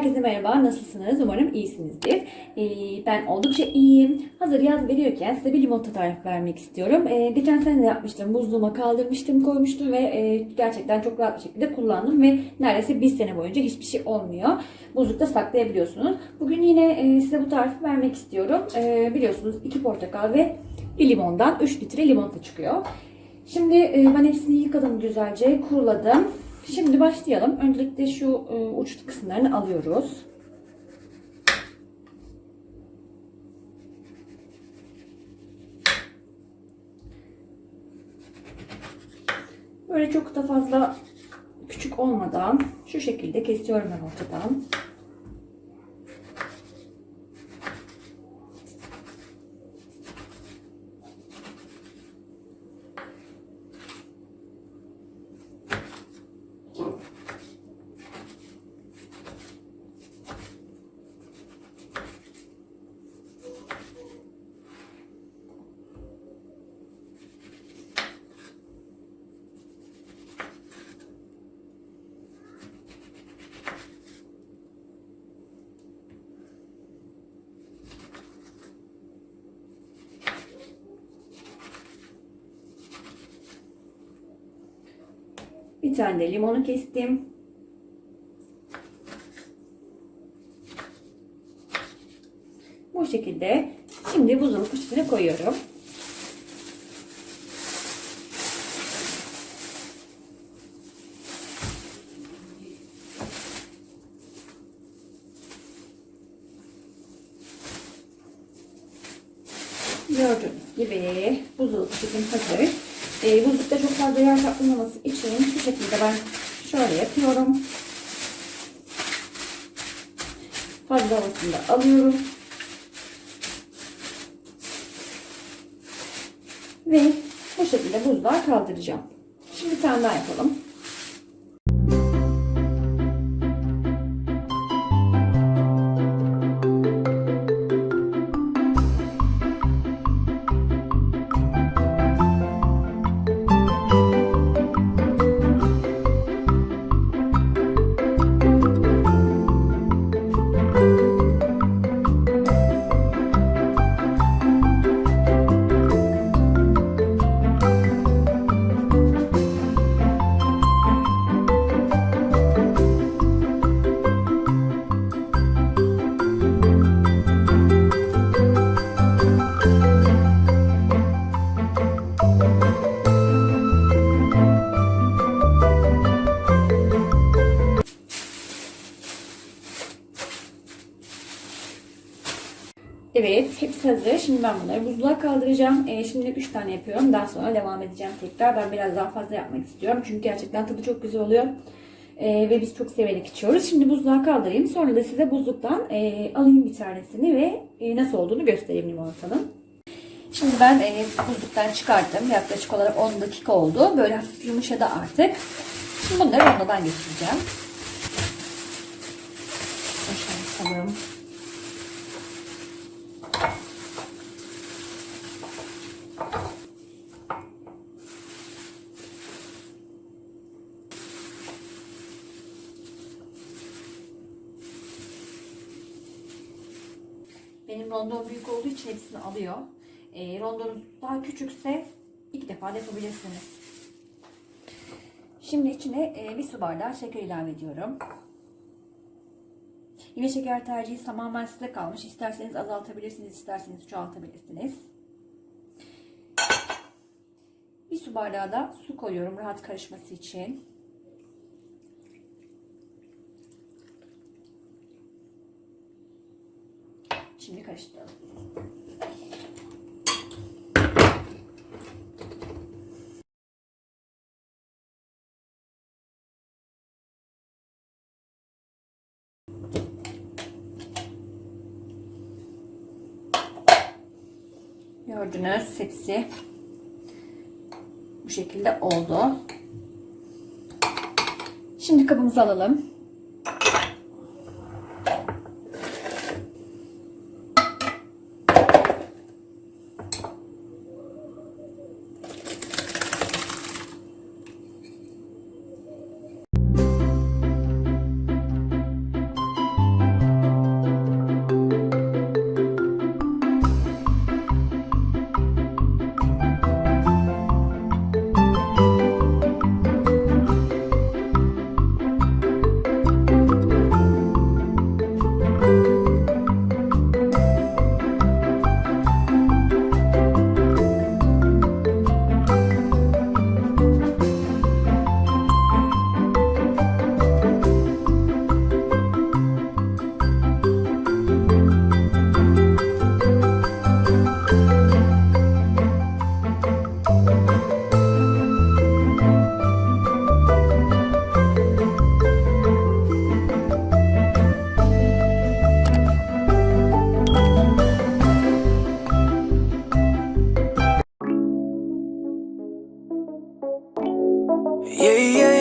Herkese merhaba, nasılsınız? Umarım iyisinizdir. Ee, ben oldukça iyiyim. Hazır yaz veriyorken size bir limonata tarifi vermek istiyorum. Ee, geçen sene de yapmıştım, buzluğuma kaldırmıştım, koymuştum ve e, gerçekten çok rahat bir şekilde kullandım ve neredeyse bir sene boyunca hiçbir şey olmuyor. Buzlukta saklayabiliyorsunuz. Bugün yine e, size bu tarifi vermek istiyorum. Ee, biliyorsunuz 2 portakal ve 1 limondan 3 litre limonata çıkıyor. Şimdi e, ben hepsini yıkadım güzelce, kuruladım. Şimdi başlayalım. Öncelikle şu e, uç kısımlarını alıyoruz. Böyle çok da fazla küçük olmadan şu şekilde kesiyorum ben ortadan. Bir tane de limonu kestim. Bu şekilde şimdi buzdolabı üstüne koyuyorum. Gördüğünüz gibi buzdolabı poşetim hazır. E, buzlukta çok fazla yer kaplamaması için şu şekilde ben şöyle yapıyorum. Fazla havasını da alıyorum. Ve bu şekilde buzluğa kaldıracağım. Şimdi bir tane daha yapalım. Evet, hepsi hazır. Şimdi ben bunları buzluğa kaldıracağım. Ee, şimdilik 3 tane yapıyorum. Daha sonra devam edeceğim tekrar. Ben biraz daha fazla yapmak istiyorum. Çünkü gerçekten tadı çok güzel oluyor. Ee, ve biz çok severek içiyoruz. Şimdi buzluğa kaldırayım. Sonra da size buzluktan e, alayım bir tanesini ve e, nasıl olduğunu göstereyim limonatanın. Şimdi ben e, buzluktan çıkarttım. Yaklaşık olarak 10 dakika oldu. Böyle hafif yumuşadı artık. Şimdi bunları rondodan geçireceğim. Boşaltalım. Benim rondom büyük olduğu için hepsini alıyor. E, rondonuz daha küçükse iki defa yapabilirsiniz. Şimdi içine e, bir su bardağı şeker ilave ediyorum. Yine şeker tercihi tamamen size kalmış. İsterseniz azaltabilirsiniz, isterseniz çoğaltabilirsiniz. Bir su bardağı da su koyuyorum rahat karışması için. Şimdi karıştıralım. Gördünüz hepsi bu şekilde oldu. Şimdi kabımızı alalım. Yeah, yeah,